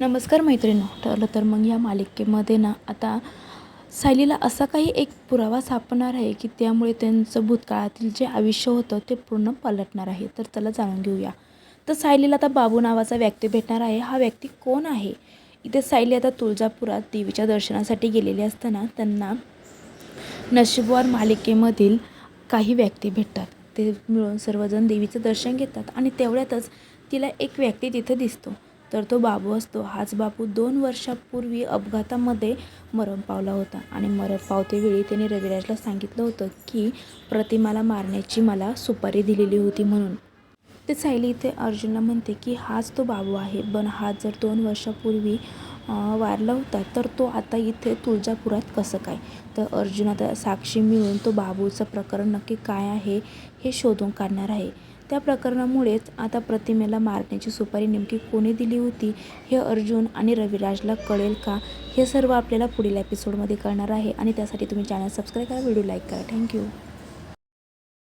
नमस्कार मैत्रिणी ठरलं तर मग या मालिकेमध्ये ना आता सायलीला असा काही एक पुरावा सापडणार आहे की त्यामुळे त्यांचं भूतकाळातील जे आयुष्य होतं ते पूर्ण पलटणार आहे. तर त्याला जाणून घेऊया. तर सायलीला आता बाबू नावाचा व्यक्ती भेटणार आहे. हा व्यक्ती कोण आहे? इथे सायली आता तुळजापुरात देवीच्या दर्शनासाठी गेलेली असताना त्यांना नशीबवार मालिकेमधील काही व्यक्ती भेटतात. ते मिळून सर्वजण देवीचं दर्शन घेतात आणि तेवढ्यातच तिला एक व्यक्ती तिथे दिसतो. तर तो बाबू असतो. हाच बाबू दोन वर्षापूर्वी अपघातामध्ये मरण पावला होता. आणि मरण पावतेवेळी त्याने रविराजला सांगितलं होतं की प्रतिमाला मारण्याची मला सुपारी दिलेली होती म्हणून. ते सायली इथे अर्जुनला म्हणते की हाच तो बाबू आहे. पण हा जर दोन वर्षापूर्वी वारला होता तर तो आता इथे तुळजापुरात कसं काय? तर अर्जुन आता साक्षी मिळून तो बाबूचं प्रकरण नक्की काय आहे हे शोधून काढणार आहे. त्या प्रकरणामुळेच आता प्रतिमेला मारण्याची सुपारी नेमकी कोणी दिली होती हे अर्जुन आणि रविराजला कळेल का? हे सर्व आपल्याला पुढील एपिसोडमध्ये कळणार आहे. आणि त्यासाठी तुम्ही चॅनल सबस्क्राईब करा व्हिडिओ लाईक करा. Thank you